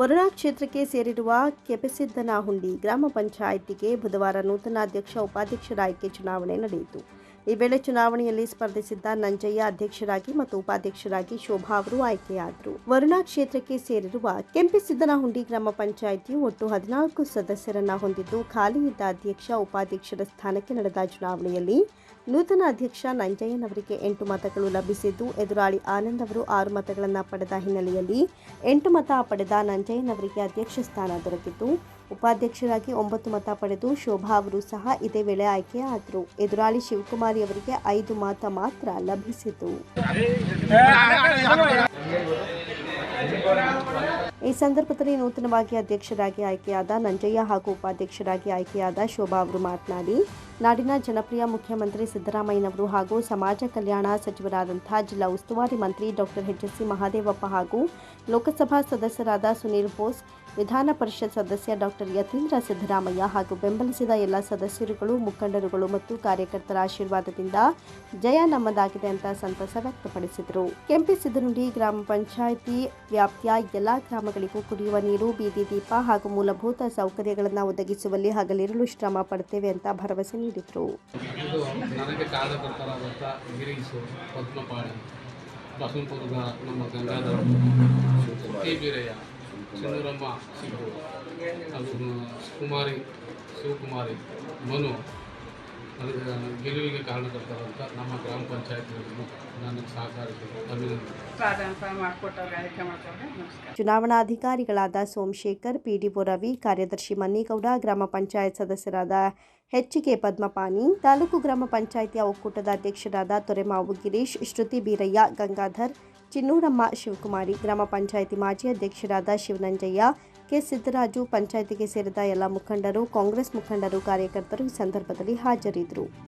ವರುಣಾ ಕ್ಷೇತ್ರಕ್ಕೆ ಸೇರಿರುವ ಕೆಪೆಸಿದ್ದನಹುಂಡಿ ಗ್ರಾಮ ಪಂಚಾಯಿತಿಗೆ ಬುಧವಾರ ನೂತನ ಅಧ್ಯಕ್ಷ ಉಪಾಧ್ಯಕ್ಷರ ಆಯ್ಕೆ ಚುನಾವಣೆ ನಡೆಯಿತು. ಈ ವೇಳೆ ಚುನಾವಣೆಯಲ್ಲಿ ಸ್ಪರ್ಧಿಸಿದ್ದ ನಂಜಯ್ಯ ಅಧ್ಯಕ್ಷರಾಗಿ ಮತ್ತು ಉಪಾಧ್ಯಕ್ಷರಾಗಿ ಶೋಭಾ ಅವರು ಆಯ್ಕೆಯಾದರು. ವರುಣಾ ಕ್ಷೇತ್ರಕ್ಕೆ ಸೇರಿರುವ ಕೆಂಪಿಸಿದ್ದನಹುಂಡಿ ಗ್ರಾಮ ಪಂಚಾಯಿತಿಯು ಒಟ್ಟು ಹದಿನಾಲ್ಕು ಸದಸ್ಯರನ್ನ ಹೊಂದಿದ್ದು ಖಾಲಿ ಇದ್ದ ಅಧ್ಯಕ್ಷ, ಉಪಾಧ್ಯಕ್ಷರ ಸ್ಥಾನಕ್ಕೆ ನಡೆದ ಚುನಾವಣೆಯಲ್ಲಿ ನೂತನ ಅಧ್ಯಕ್ಷ ನಂಜಯ್ಯನವರಿಗೆ ಎಂಟು ಮತಗಳು ಲಭಿಸಿದ್ದು, ಎದುರಾಳಿ ಆನಂದ್ ಅವರು ಆರು ಮತಗಳನ್ನು ಪಡೆದ ಹಿನ್ನೆಲೆಯಲ್ಲಿ ಎಂಟು ಮತ ಪಡೆದ ನಂಜಯ್ಯನವರಿಗೆ ಅಧ್ಯಕ್ಷ ಸ್ಥಾನ ದೊರಕಿತು ಉಪಾಧ್ಯಕ್ಷರಾಗಿ ಒಂಬತ್ತು ಮತ ಪಡೆದು ಶೋಭಾ ಅವರು ಸಹ ಇದೇ ವೇಳೆ ಆಯ್ಕೆಯಾದರು. ಎದುರಾಳಿ ಶಿವಕುಮಾರಿ ಅವರಿಗೆ ಐದು ಮತ ಮಾತ್ರ ಲಭಿಸಿತು. ಈ ಸಂದರ್ಭದಲ್ಲಿ ನೂತನವಾಗಿ ಅಧ್ಯಕ್ಷರಾಗಿ ಆಯ್ಕೆಯಾದ ನಂಜಯ್ಯ ಹಾಗೂ ಉಪಾಧ್ಯಕ್ಷರಾಗಿ ಆಯ್ಕೆಯಾದ ಶೋಭಾ ಅವರು ಮಾತನಾಡಿ ನಾಡಿನ ಜನಪ್ರಿಯ ಮುಖ್ಯಮಂತ್ರಿ ಸಿದ್ದರಾಮಯ್ಯನವರು ಹಾಗೂ ಸಮಾಜ ಕಲ್ಯಾಣ ಸಚಿವರಾದಂಥ ಜಿಲ್ಲಾ ಉಸ್ತುವಾರಿ ಮಂತ್ರಿ ಡಾಕ್ಟರ್ ಎಚ್ ಎಸ್ ಮಹಾದೇವಪ್ಪ ಹಾಗೂ ಲೋಕಸಭಾ ಸದಸ್ಯರಾದ ಸುನೀಲ್ ಬೋಸ್, ವಿಧಾನ ಪರಿಷತ್ ಸದಸ್ಯ ಡಾಕ್ಟರ್ ಯತೀಂದ್ರ ಸಿದ್ದರಾಮಯ್ಯ ಹಾಗೂ ಬೆಂಬಲಿಸಿದ ಎಲ್ಲ ಸದಸ್ಯರುಗಳು, ಮುಖಂಡರುಗಳು ಮತ್ತು ಕಾರ್ಯಕರ್ತರ ಆಶೀರ್ವಾದದಿಂದ ಜಯ ನಮ್ಮದಾಗಿದೆ ಅಂತ ಸಂತಸ ವ್ಯಕ್ತಪಡಿಸಿದರು. ಕೆಂಪಿಸಿದನುಂಡಿ ಗ್ರಾಮ ಪಂಚಾಯಿತಿ ವ್ಯಾಪ್ತಿಯ ಎಲ್ಲ ಗ್ರಾಮಗಳಿಗೂ ಕುಡಿಯುವ ನೀರು, ಬೀದಿ ದೀಪ ಹಾಗೂ ಮೂಲಭೂತ ಸೌಕರ್ಯಗಳನ್ನು ಒದಗಿಸುವಲ್ಲಿ ಹಗಲಿರುಳು ಶ್ರಮ ಪಡ್ತೇವೆ ಅಂತ ಭರವಸೆ ಇದು ನನಗೆ ಕಾರ್ಯಕರ್ತರಾದಂಥ ಗಿರೀಶು ಪದ್ಮಪಾಣಿ ಬಸವಪುರದ ನಮ್ಮ ಗಂಗಾಧರ ಟಿ ಬೀರಯ್ಯ ಸಿಂಧೂರಮ್ಮ ಸಿಬ್ಬು ಅದು ಕುಮಾರಿ ಶಿವಕುಮಾರಿ, ಮನು ಅದಕ್ಕೆ ಗೆಲುವಿಗೆ ಕಾರಣಕರ್ತರಾದಂಥ ನಮ್ಮ ಗ್ರಾಮ ಪಂಚಾಯತ್ನವರಿಗೂ ಚುನಾವಣಾಧಿಕಾರಿಗಳಾದ ಸೋಮಶೇಖರ್ ಪಿಡಿಒ ರವಿ ಕಾರ್ಯದರ್ಶಿ ಮನ್ನಿಗೌಡ ಗ್ರಾಮ ಪಂಚಾಯತ್ ಸದಸ್ಯರಾದ ಹೆಚ್ಚಿಗೆ ಪದ್ಮಪಾನಿ ತಾಲೂಕು ಗ್ರಾಮ ಪಂಚಾಯಿತಿಯ ಒಕ್ಕೂಟದ ಅಧ್ಯಕ್ಷರಾದ ತೊರೆಮಾವು ಗಿರೀಶ್ ಶ್ರುತಿ ಬೀರಯ್ಯ ಗಂಗಾಧರ್ ಚಿನ್ನೂರಮ್ಮ ಶಿವಕುಮಾರಿ ಗ್ರಾಮ ಪಂಚಾಯಿತಿ ಮಾಜಿ ಅಧ್ಯಕ್ಷರಾದ ಶಿವನಂಜಯ್ಯ ಕೆ ಸಿದ್ದರಾಜು ಪಂಚಾಯಿತಿಗೆ ಸೇರಿದ ಎಲ್ಲ ಮುಖಂಡರು ಕಾಂಗ್ರೆಸ್ ಮುಖಂಡರು ಕಾರ್ಯಕರ್ತರು ಈ ಸಂದರ್ಭದಲ್ಲಿ ಹಾಜರಿದ್ದರು.